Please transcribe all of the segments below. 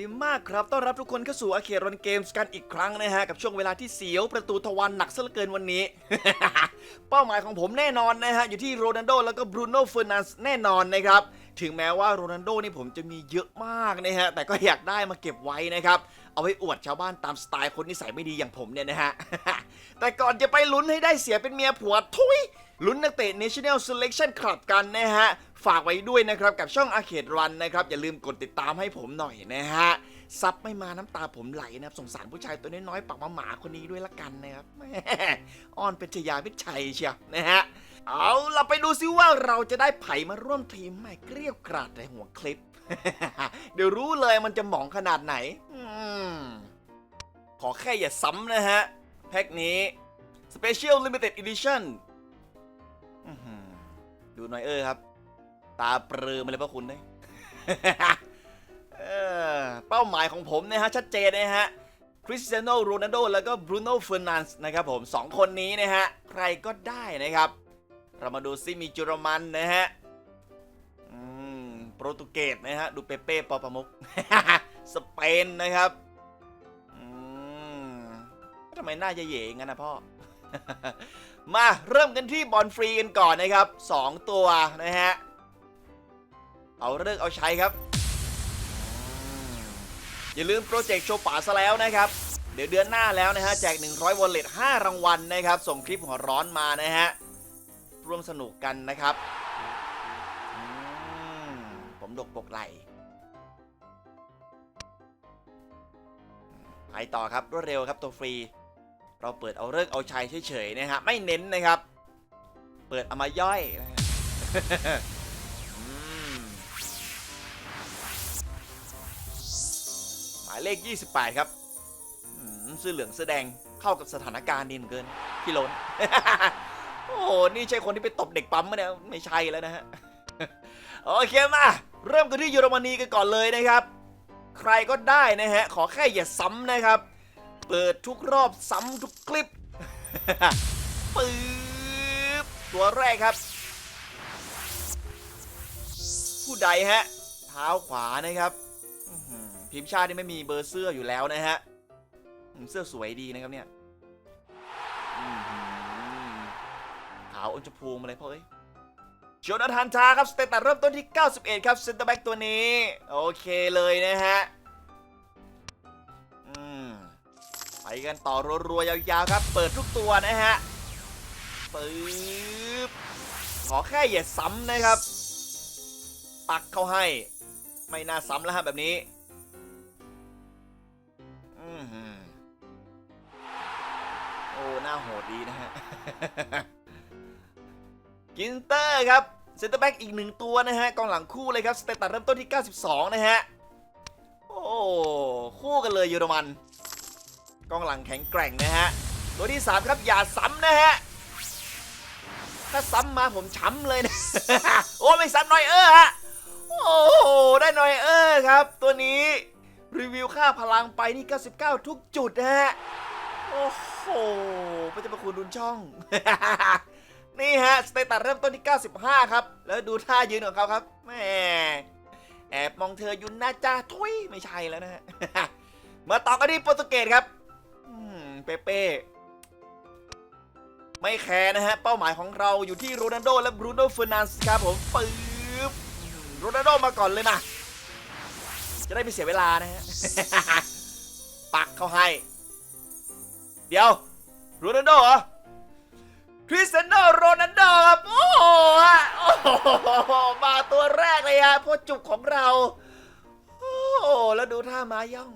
ดีมากครับ ต้อนรับทุกคนเข้าสู่อาเครอนเกมส์กันอีกครั้งนะฮะ กับช่วงเวลาที่เสียวประตูทวันหนักซะเหลือเกินวันนี้ เป้าหมายของผมแน่นอนนะฮะ อยู่ที่โรนัลโดแล้วก็บรูโน่เฟอร์นันส์แน่นอนนะครับ ถึงแม้ว่าโรนัลโดนี่ผมจะมีเยอะมากนะฮะ แต่ก็อยากได้มาเก็บไว้นะครับ เอาไว้อวดชาวบ้านตามสไตล์คนนิสัยไม่ดีอย่างผมเนี่ยนะฮะ แต่ก่อนจะไปลุ้นให้ได้เสียเป็นเมียผัวทุย ลุ้นนักเตะ National Selection Club กันนะฮะ ฝากไว้ด้วยนะครับกับช่อง Arcade Run นะครับ อย่าลืมกดติดตามให้ผมหน่อยนะฮะ ซับไม่มาน้ำตาผมไหลนะครับ สงสารผู้ชายตัวน้อยๆปากมาหมาคนนี้ด้วยละกันนะครับแหม่อ้อนเป็นชยาพิชัยเชียวนะฮะ เอาเราไปดูซิว่าเราจะได้ไผ่มาร่วมทีมไหมเกลียวกราดในหัวคลิป เดี๋ยวรู้เลยมันจะหมองขนาดไหนอขอแค่อย่าซ้ำนะฮะ แพ็คนี้ Special Limited Edition อื้อหือดูหน่อยเออครับ ตาเปรือมาเลยพระคุณด้เออเป้าหมายของผมนะฮะ ชัดเจนนะฮะคริสเตียโนโรนัลโดแล้วก็บรูโน่เฟอร์นันส์นะครับผมสองคนนี้นะฮะ ใครก็ได้นะครับ เรามาดูซิมีเจุรมันนะฮะอืมโปรตุเกสนะฮะ ดูเปเป้ปอประมุก สเปนนะครับอืมทำไมหน้าเย่ๆงั้นนะพ่อ มาเริ่มกันที่บอลฟรีกันก่อนนะครับ 2 ตัวนะฮะ เอาเลิกเอาใช้ครับ อย่าลืมโปรเจกต์โชว์ป่าซะแล้วนะครับ เดี๋ยวเดือนหน้าแล้วนะฮะ แจก 100วอลเล็ต5รางวัลนะครับ ส่งคลิปหัวร้อนมานะฮะ ร่วมสนุกกันนะครับอืมผมดกปกไหลไปต่อครับรวดเร็วครับตัวฟรี เราเปิดเอาเลิกเอาชัยเฉยๆนะฮะไม่เน้นนะครับ เปิดเอามาย่อยนะฮะหมายเลข 28 ครับเสื้อเหลืองเสื้อแดงเข้ากับสถานการณ์ดีเหลือเกินพี่ล้นโอ้โห นี่ใช่คนที่ไปตบเด็กปั๊มไหมเนี่ยไม่ใช่แล้วนะฮะ โอเคมา เริ่มกันที่เยอรมนีกันก่อนเลยนะครับ ใครก็ได้นะฮะ ขอแค่อย่าซ้ำนะครับ เปิดทุกรอบซ้ำทุกคลิป ปึ๊บ ตัวแรกครับ ผู้ใดฮะ เท้าขวานะครับทีมชาตินี่ไม่มีเบอร์เสื้ออยู่แล้วนะฮะ เสื้อสวยดีนะครับเนี่ยอื้อหือขาวอนจพูมาเลยพ่อเอ้ยโจนาธานทาครับ สเตตัสเริ่มต้นที่ 91 ครับเซนเตอร์แบ็กตัวนี้ โอเคเลยนะฮะ กันต่อรัวๆยาวๆครับ เปิดทุกตัวนะฮะปึ๊บขอแค่อย่าซ้ำนะครับ ปักเข้าให้ ไม่น่าซ้ำแล้วฮะแบบนี้อโอ้หน้าโหดดีนะฮะกินเตอร์ครับเซนเตอร์แบ็กอีกหนึ่งตัวนะฮะกองหลังคู่เลยครับ สเตตัสเริ่มต้นที่ 92 นะฮะ โอ้ คู่กันเลยเยอรมัน กองหลังแข็งแกร่งนะฮะตัวที่ 3 ครับอย่าซ้ำนะฮะ ถ้าซ้ำมาผมช้ำเลยนะ โอ้ไม่ซ้ำหน่อยเออฮะ โอ้โหได้หน่อยเออครับ ตัวนี้รีวิวค่าพลังไปนี่ 99 ทุกจุดนะฮะ โอ้โหพระเจ้าประคุณดุลช่อง นี่ฮะ สเตตัสเริ่มต้นที่ 95 ครับ แล้วดูท่ายืนของเขาครับแหมแอบมองเธอยุนนะจ้าทุยไม่ใช่แล้วนะฮะ มาต่อกันที่โปรตุเกสครับ เปเป้ไม่แคร์นะฮะ เป้าหมายของเราอยู่ที่โรนัลโดและบรูโน่เฟอร์นันส์ครับผมปึ๊บโรนัลโดมาก่อนเลยมาจะได้ไม่เสียเวลานะฮะ ปักเข้าให้ เดี๋ยวโรนัลโดเหรอคริสเตียโนโรนัลโดครับโอ้โหโอ้โหมาตัวแรกเลยฮะพ่อจุกของเรา โอ้แล้วดูท่ามาย่อง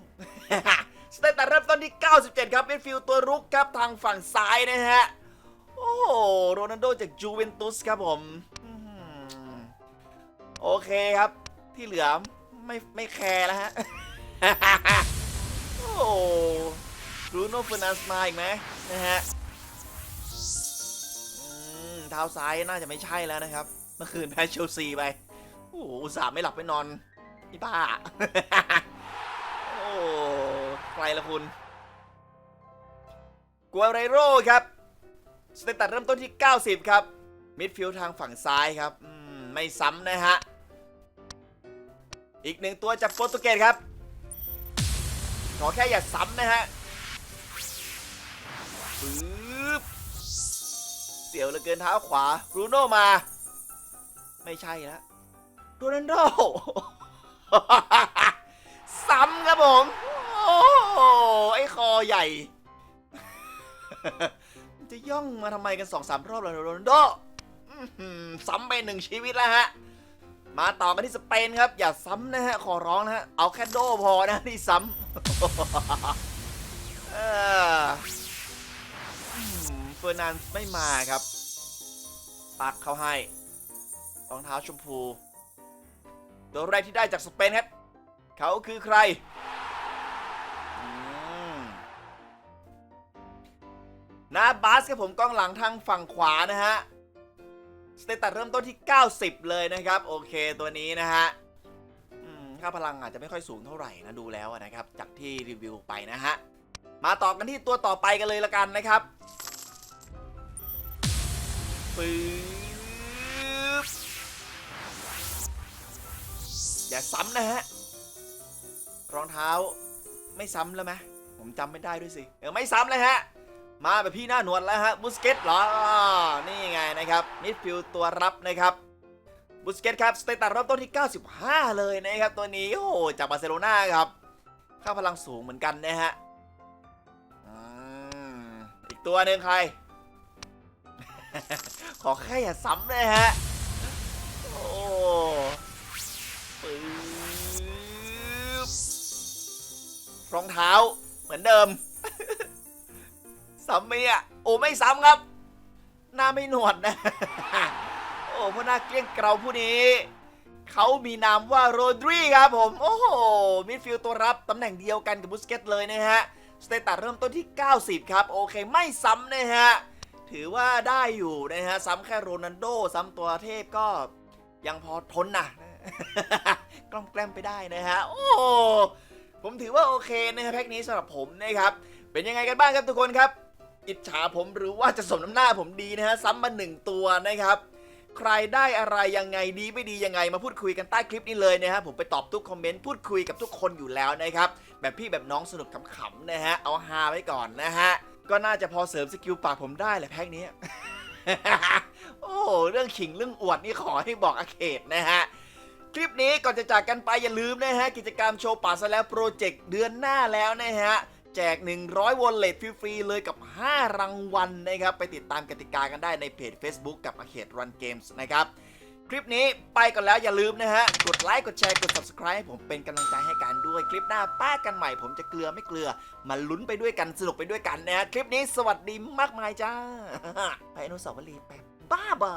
สเตตัสเริ่มต้นที่ 97 ครับเป็นฟิลตัวรุกครับทางฝั่งซ้ายนะฮะ โอ้โหโรนัลโดจากจูเวนตุสครับผมโอเคครับ ที่เหลือไม่ไม่แคร์แล้วฮะ โอ้รูโน่เฟอร์นันส์มาอีกไหมนะฮะเท้าซ้ายน่าจะไม่ใช่แล้วนะครับ เมื่อคืนแพ้เชลซีไป โอ้โหอุตส่าห์ไม่หลับไม่นอนพี่บ้า โอ้ ใครละคุณกัวเรโร่ครับ สเตตัสเริ่มต้นที่ 90 ครับ มิดฟิลด์ทางฝั่งซ้ายครับอืมไม่ซ้ำนะฮะ อีกหนึ่งตัวจากโปรตุเกสครับ ขอแค่อย่าซ้ำนะฮะปึ๊บเสียวเหลือเกินเท้าขวาบรูโน่มา ไม่ใช่แล้วโรนัลโดซ้ำครับผม หไอ้คอใหญ่ จะย่องมาทำไมกันสองสามรอบแล้วโรนโดซ้ำไปหนึ่งชีวิตแล้วฮะ มาต่อกันที่สเปนครับ อย่าซ้ำนะฮะ ขอร้องนะฮะ เอาแค่โดพอนะที่ซ้ำเฟอร์นันด์ไม่มาครับ ปักเขาให้รองเท้าชมพู ตัวแรกที่ได้จากสเปนครับ เขาคือใคร นาบาสครับผมกล้องหลังทางฝั่งขวานะฮะ สเตตัสเริ่มต้นที่ 90 เลยนะครับ โอเคตัวนี้นะฮะค่าพลังอาจจะไม่ค่อยสูงเท่าไหร่นะดูแล้วนะครับ จากที่รีวิวไปนะฮะ มาต่อกันที่ตัวต่อไปกันเลยละกันนะครับปึ๊บอย่าซ้ำนะฮะ รองเท้าไม่ซ้ำแล้วไหมผมจำไม่ได้ด้วยสิ เออไม่ซ้ำเลยฮะ มาแบบพี่หน้าหนวดแล้วฮะบุสเกตเหรออ่านี่ไงนะครับมิดฟิลด์ตัวรับนะครับบุสเกตครับสเตตัสเริ่มต้นที่ 95 เลยนะครับตัวนี้โอ้โหจากบาร์เซโลนาครับค่าพลังสูงเหมือนกันนะฮะอีกตัวหนึ่งใคร ขอแค่อย่าซ้ำเลยฮะโอ้ปึ๊บรองเท้าเหมือนเดิม ซ้ำไหมอะโอ้ไม่ซ้ำครับ หน้าไม่หนวดนะ โอ้พวกหน้าเกลี้ยงเกลาผู้นี้เขามีนามว่าโรดรีครับผม โอ้โหมิดฟิลด์ตัวรับตำแหน่งเดียวกันกับบุสเกตเลยนะฮะ สเตตัสเริ่มต้นที่ 90 ครับ โอเคไม่ซ้ำนะฮะ ถือว่าได้อยู่นะฮะ ซ้ำแค่โรนัลโด ซ้ำตัวเทพก็ยังพอทนนะกล้อมแกล้มไปได้นะฮะ โอ้ผมถือว่าโอเคนะฮะแพ็กนี้สำหรับผมนะครับ เป็นยังไงกันบ้างครับทุกคนครับ อิจฉาผมหรือว่าจะสมน้ำหน้าผมดีนะฮะซ้ำมาหนึ่งตัวนะครับ ใครได้อะไรยังไงดีไม่ดียังไงมาพูดคุยกันใต้คลิปนี้เลยนะฮะผมไปตอบทุกคอมเมนต์พูดคุยกับทุกคนอยู่แล้วนะครับแบบพี่แบบน้องสนุกขำๆนะฮะเอาฮาไว้ก่อนนะฮะก็น่าจะพอเสริมสกิลปากผมได้แหละแพ็กนี้ โอ้เรื่องขิงเรื่องอวดนี่ขอให้บอกอาเขตนะฮะคลิปนี้ก่อนจะจากกันไปอย่าลืมนะฮะกิจกรรมโชว์ป่าซะแล้วโปรเจกต์เดือนหน้าแล้วนะฮะ แจก 100วอลเล็ตฟรีๆเลยกับ 5 รางวัลนะครับ ไปติดตามกติกากันได้ในเพจ Facebook กับอาเขต Run Games นะครับคลิปนี้ไปก่อนแล้วอย่าลืมนะฮะ กดไลค์กดแชร์กด Subscribe ให้ผมเป็นกำลังใจให้กันด้วยคลิปหน้าป้ากันใหม่ผมจะเกลือไม่เกลือ มาลุ้นไปด้วยกันสนุกไปด้วยกันนะฮะคลิปนี้สวัสดีมากมายจ้า ไปอนุสาวรีย์แป๊บบ้าบอ